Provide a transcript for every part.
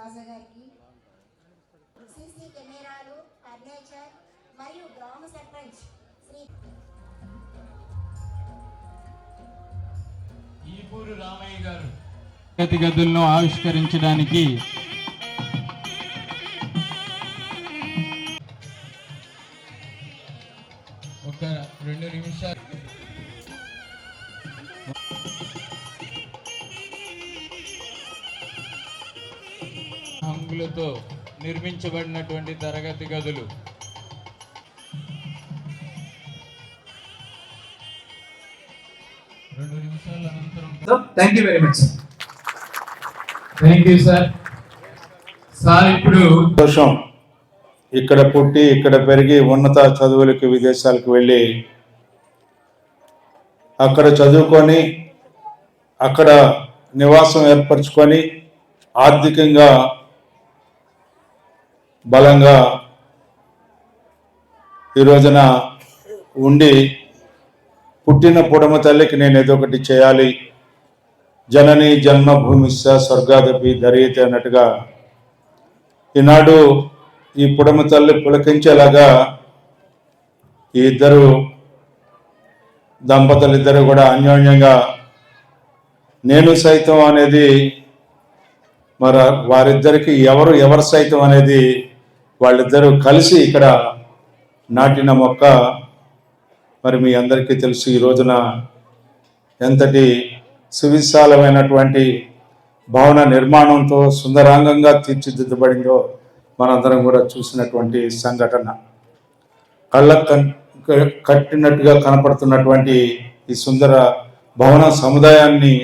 రాజా గారికి. సీసీ కెమెరాలు ఫర్నిచర్ మరియు గ్రామ సర్పంచ్ శ్రీ ఈపూరు రామయ్య గారు తరగతి గదులను ఆవిష్కరించడానికి ఒక రెండు నిమిషాలు హంగులతో నిర్మించబడినటువంటి తరగతి గదులు. రెండు నిమిషాల అనంతరం. Thank you very much thank you sir sir ఇప్పుడు సంతోషం. ఇక్కడ పుట్టి ఇక్కడ పెరిగి ఉన్నత చదువులకి విదేశాలకు వెళ్ళి అక్కడ చదువుకొని అక్కడ నివాసం ఏర్పరచుకొని ఆర్థికంగా బలంగా ఈ రోజున ఉండి పుట్టిన పుడమ తల్లికి నేను ఏదో ఒకటి చేయాలి. జనని జన్మభూమిస్స స్వర్గాదపి ధరీతి అన్నట్టుగా ఈనాడు ఈ పుడమ తల్లి పులకించేలాగా ఈ ఇద్దరు దంపతులు ఇద్దరు కూడా అన్యోన్యంగా నేను సైతం అనేది మరి వారిద్దరికి ఎవరు ఎవరు సైతం అనేది వాళ్ళిద్దరూ కలిసి ఇక్కడ నాటిన మొక్క మరి మీ అందరికీ తెలుసు ఈ రోజున ఎంతటి సువిశాలమైనటువంటి భవన నిర్మాణంతో సుందరాంగంగా తీర్చిదిద్దబడిందో మనందరం కూడా చూసినటువంటి సంఘటన. కళ్ళ కట్టినట్టుగా కనపడుతున్నటువంటి ఈ సుందర భవన సముదాయాన్ని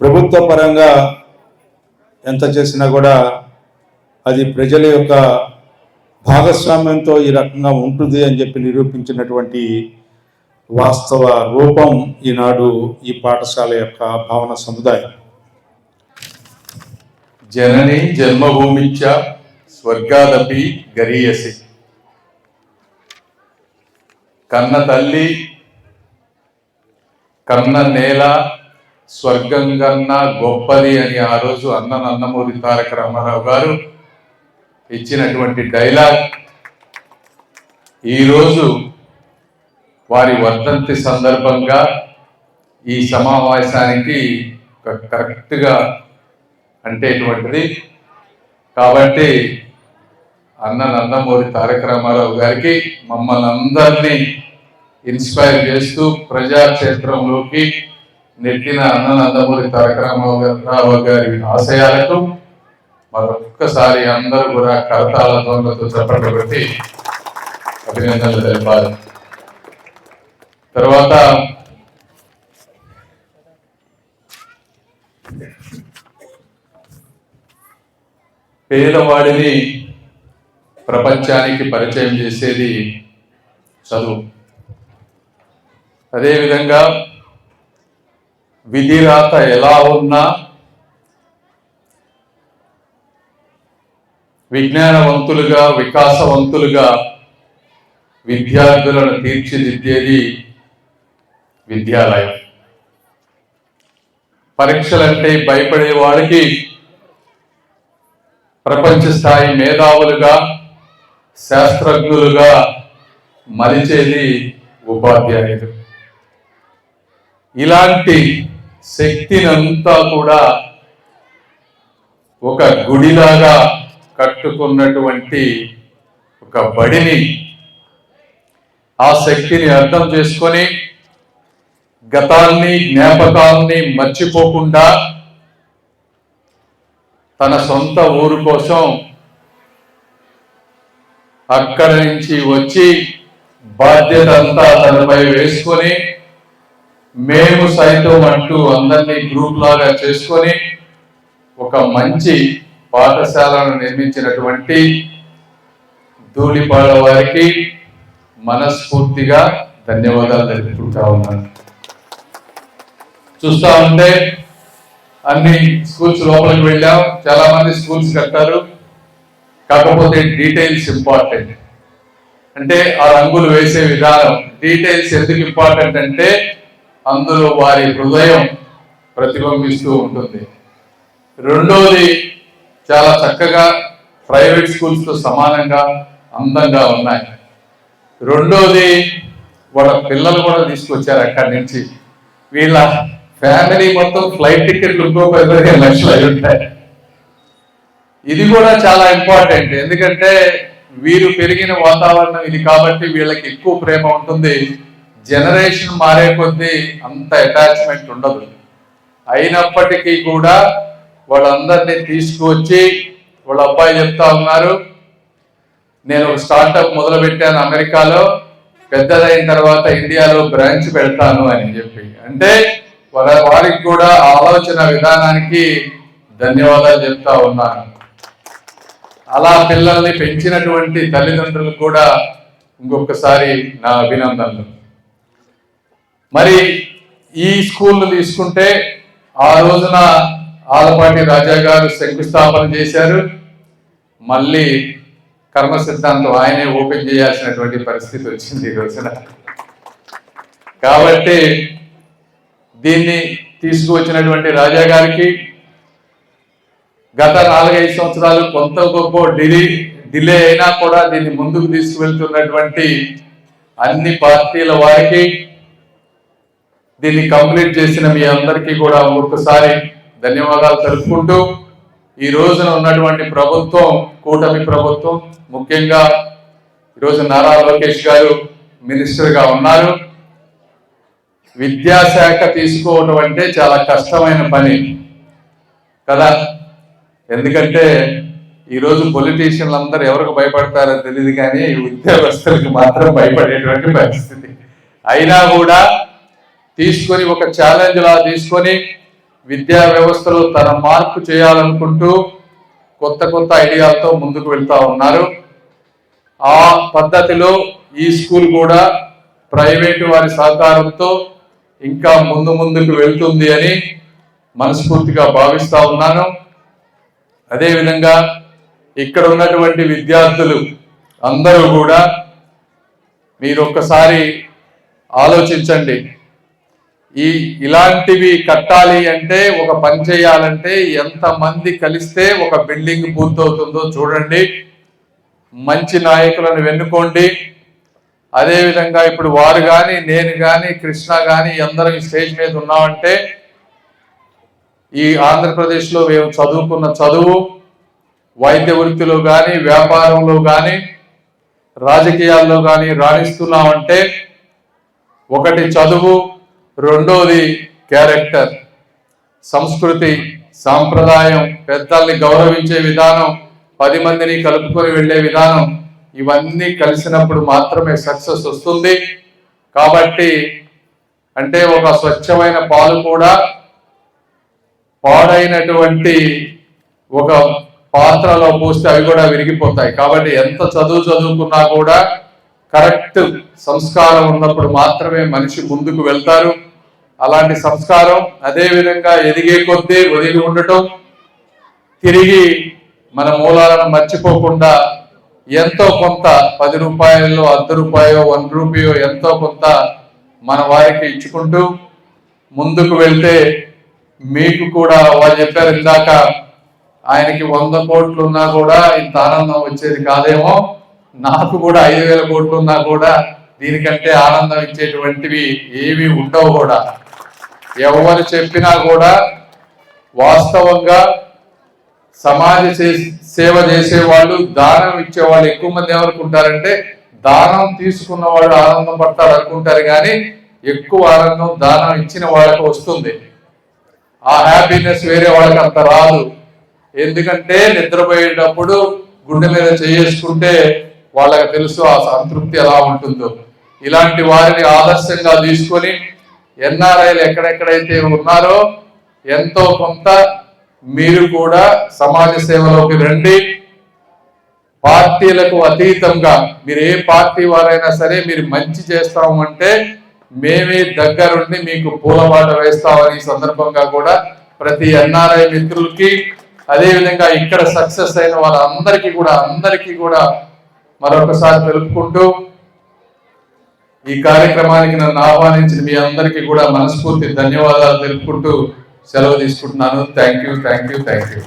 ప్రభుత్వ పరంగా ఎంత చేసినా కూడా అది ప్రజల యొక్క భాగస్వామ్యంతో ఈ రకంగా ఉంటుంది అని చెప్పి నిరూపించినటువంటి వాస్తవ రూపం ఈనాడు ఈ పాఠశాల యొక్క భావన సముదాయం. జనని జన్మభూమిచ్చ స్వర్గాదపి గరీయసి. కన్న తల్లి కన్న నేల స్వర్గం కన్నా గొప్పది అని ఆ రోజు అన్న నన్నమూరి తారక రామారావు గారు ఇచ్చినటువంటి డైలాగ్ ఈరోజు వారి వర్ధంతి సందర్భంగా ఈ సమావేశానికి కరెక్ట్గా అంటేటువంటిది. కాబట్టి అన్న నందమూరి తారక రామారావు గారికి మమ్మల్ని అందరినీ ఇన్స్పైర్ చేస్తూ ప్రజాక్షేత్రంలోకి నెట్టిన అన్న నందమూరి తారక రామారావు గారి ఆశయాలకు మరొక్కసారి అందరూ కూడా కరతాల ధ్వనులతో చప్పట్లు పెట్టి అభినందనలు తెలిపారు తర్వాత పేదవాడిని ప్రపంచానికి పరిచయం చేసేది చదువు. అదేవిధంగా విధిరాత ఎలా ఉన్నా విజ్ఞానవంతులుగా వికాసవంతులుగా విద్యార్థులను తీర్చిదిద్దేది విద్యాలయం. పరీక్షలంటే భయపడే వాడికి ప్రపంచ స్థాయి మేధావులుగా శాస్త్రజ్ఞులుగా మలిచేది ఉపాధ్యాయులు ఇలాంటి శక్తినంతా కూడా ఒక గుడిలాగా కట్టుకున్నటువంటి ఒక బడిని ఆ శక్తిని అర్థం చేసుకొని గతాన్ని జ్ఞాపకాల్ని మర్చిపోకుండా తన సొంత ఊరు కోసం అక్కడి నుంచి వచ్చి బాధ్యత అంతా తనపై వేసుకొని మేము సైతం అంటూ అందరినీ గ్రూప్ లాగా చేసుకొని ఒక మంచి పాఠశాలను నిర్మించినటువంటి ధూళిపాడ వారికి మనస్ఫూర్తిగా ధన్యవాదాలు తెలుపుకుంటా ఉన్నాను. చూస్తా ఉంటే అన్ని స్కూల్స్ లోపలికి వెళ్ళాం. చాలా మంది స్కూల్స్ కట్టారు. కాకపోతే డీటెయిల్స్ ఇంపార్టెంట్. అంటే ఆ రంగులు వేసే విధానం డీటెయిల్స్ ఎందుకు ఇంపార్టెంట్ అంటే అందులో వారి హృదయం ప్రతిబింబిస్తూ ఉంటుంది. రెండోది చాలా చక్కగా ప్రైవేట్ స్కూల్స్తో సమానంగా అందంగా ఉన్నాయి. రెండోది వాళ్ళ పిల్లలు కూడా తీసుకొచ్చారు అక్కడి నుంచి. వీళ్ళ ఫ్యామిలీ మొత్తం ఫ్లైట్ టికెట్లు ఇంకో పదిహేను లక్షలు అయి ఉంటాయి. ఇది కూడా చాలా ఇంపార్టెంట్. ఎందుకంటే వీరు పెరిగిన వాతావరణం ఇది కాబట్టి వీళ్ళకి ఎక్కువ ప్రేమ ఉంటుంది. జనరేషన్ మారే కొద్దీ అంత అటాచ్మెంట్ ఉండదు. అయినప్పటికీ కూడా వాళ్ళందరినీ తీసుకువచ్చి వాళ్ళ అబ్బాయి చెప్తా ఉన్నారు. నేను ఒక స్టార్టప్ మొదలు పెట్టాను అమెరికాలో. పెద్దదైన తర్వాత ఇండియాలో బ్రాంచ్ పెడతాను అని చెప్పి. అంటే వాళ్ళ వారికి కూడా ఆలోచన విధానానికి ధన్యవాదాలు చెప్తా ఉన్నాను. అలా పిల్లల్ని పెంచినటువంటి తల్లిదండ్రులు కూడా ఇంకొకసారి నా అభినందనలు. మరి ఈ స్కూల్ తీసుకుంటే ఆ రోజున ఆలపాటి రాజా గారు శంకుస్థాపన చేశారు. మళ్ళీ కర్మ సిద్ధాంతం ఆయనే ఓపెన్ చేయాల్సినటువంటి పరిస్థితి వచ్చింది ఈ రోజున. కాబట్టి దీన్ని తీసుకువచ్చినటువంటి రాజా గారికి గత నాలుగైదు సంవత్సరాలు కొంత గొప్ప డిలే డిలే అయినా కూడా దీన్ని ముందుకు తీసుకువెళ్తున్నటువంటి అన్ని పార్టీల వారికి దీన్ని కంప్లీట్ చేసిన మీ అందరికీ కూడా ఒక్కసారి ధన్యవాదాలు తెలుపుకుంటూ ఈ రోజున ఉన్నటువంటి ప్రభుత్వం కూటమి ప్రభుత్వం ముఖ్యంగా ఈరోజు నారా లోకేష్ గారు మినిస్టర్గా ఉన్నారు. విద్యాశాఖ తీసుకోవటం అంటే చాలా కష్టమైన పని కదా? ఎందుకంటే ఈరోజు పొలిటీషియన్లు అందరూ ఎవరికి భయపడతారో తెలియదు కానీ ఉద్యోగస్తులకు మాత్రం భయపడేటువంటి పరిస్థితి. అయినా కూడా తీసుకొని ఒక ఛాలెంజ్ లా తీసుకొని విద్యా వ్యవస్థలో తన మార్పు చేయాలనుకుంటూ కొత్త కొత్త ఐడియాలతో ముందుకు వెళ్తా ఉన్నారు. ఆ పద్ధతిలో ఈ స్కూల్ కూడా ప్రైవేటు వారి సహకారంతో ఇంకా ముందు ముందుకు వెళ్తుంది అని మనస్ఫూర్తిగా భావిస్తూ ఉన్నాను. అదేవిధంగా ఇక్కడ ఉన్నటువంటి విద్యార్థులు అందరూ కూడా మీరు ఒక్కసారి ఆలోచించండి. ఈ ఇలాంటివి కట్టాలి అంటే ఒక పని చేయాలంటే ఎంత మంది కలిస్తే ఒక బిల్డింగ్ పూర్తవుతుందో చూడండి. మంచి నాయకులను వెన్నుకోండి. అదేవిధంగా ఇప్పుడు వారు కానీ నేను కానీ కృష్ణ కానీ అందరం స్టేజ్ మీద ఉన్నామంటే ఈ ఆంధ్రప్రదేశ్లో మేము చదువుకున్న చదువు వైద్య వృత్తిలో కానీ వ్యాపారంలో కానీ రాజకీయాల్లో కానీ రాణిస్తున్నామంటే ఒకటి చదువు రెండోది క్యారెక్టర్ సంస్కృతి సాంప్రదాయం పెద్దల్ని గౌరవించే విధానం పది మందిని కలుపుకొని వెళ్ళే విధానం ఇవన్నీ కలిసినప్పుడు మాత్రమే సక్సెస్ వస్తుంది. కాబట్టి అంటే ఒక స్వచ్ఛమైన పాలు కూడా పాడైనటువంటి ఒక పాత్రలో పోస్తే అవి కూడా విరిగిపోతాయి. కాబట్టి ఎంత చదువు చదువుకున్నా కూడా కరెక్ట్ సంస్కారం ఉన్నప్పుడు మాత్రమే మనిషి ముందుకు వెళ్తారు. అలాంటి సంస్కారం అదేవిధంగా ఎదిగే కొద్దీ ఒదిగి ఉండటం తిరిగి మన మూలాలను మర్చిపోకుండా ఎంతో కొంత పది రూపాయల్లో అర్ధ రూపాయో వన్ రూపాయో ఎంతో కొంత మన వారికి ఇచ్చుకుంటూ ముందుకు వెళ్తే మీకు కూడా వాళ్ళు చెప్పారు ఇందాక ఆయనకి వంద కోట్లు ఉన్నా కూడా ఇంత ఆనందం వచ్చేది కాదేమో. నాకు కూడా ఐదు వేల కోట్లు ఉన్నా కూడా దీనికంటే ఆనందం ఇచ్చేటువంటివి ఏవి ఉండవు కూడా. ఎవరు చెప్పినా కూడా వాస్తవంగా సమాజ సేవ చేసే వాళ్ళు దానం ఇచ్చే వాళ్ళు ఎక్కువ మంది ఏమనుకుంటారంటే దానం తీసుకున్న వాళ్ళు ఆనందం పడతారు అనుకుంటారు కానీ ఎక్కువ ఆనందం దానం ఇచ్చిన వాళ్ళకి వస్తుంది. ఆ హ్యాపీనెస్ వేరే వాళ్ళకి అంత రాదు. ఎందుకంటే నిద్రపోయేటప్పుడు గుండె మీద చేసుకుంటే వాళ్ళకి తెలుసు ఆ సంతృప్తి ఎలా ఉంటుందో. ఇలాంటి వారిని ఆదర్శంగా తీసుకొని ఎన్ఆర్ఐలు ఎక్కడెక్కడైతే ఉన్నారో ఎంతో కొంత మీరు కూడా సమాజ సేవలోకి రండి. పార్టీలకు అతీతంగా మీరు ఏ పార్టీ వారైనా సరే మీరు మంచి చేస్తామంటే మేమే దగ్గరుండి మీకు పూలబాట వేస్తామని ఈ సందర్భంగా కూడా ప్రతి ఎన్ఆర్ఐ మిత్రులకి అదేవిధంగా ఇక్కడ సక్సెస్ అయిన వాళ్ళందరికీ కూడా అందరికీ కూడా మరొకసారి తెలుపుకుంటూ ఈ కార్యక్రమానికి నన్ను ఆహ్వానించిన మీ అందరికీ కూడా మనస్ఫూర్తి ధన్యవాదాలు తెలుపుకుంటూ సెలవు తీసుకుంటున్నాను. Thank you thank you thank you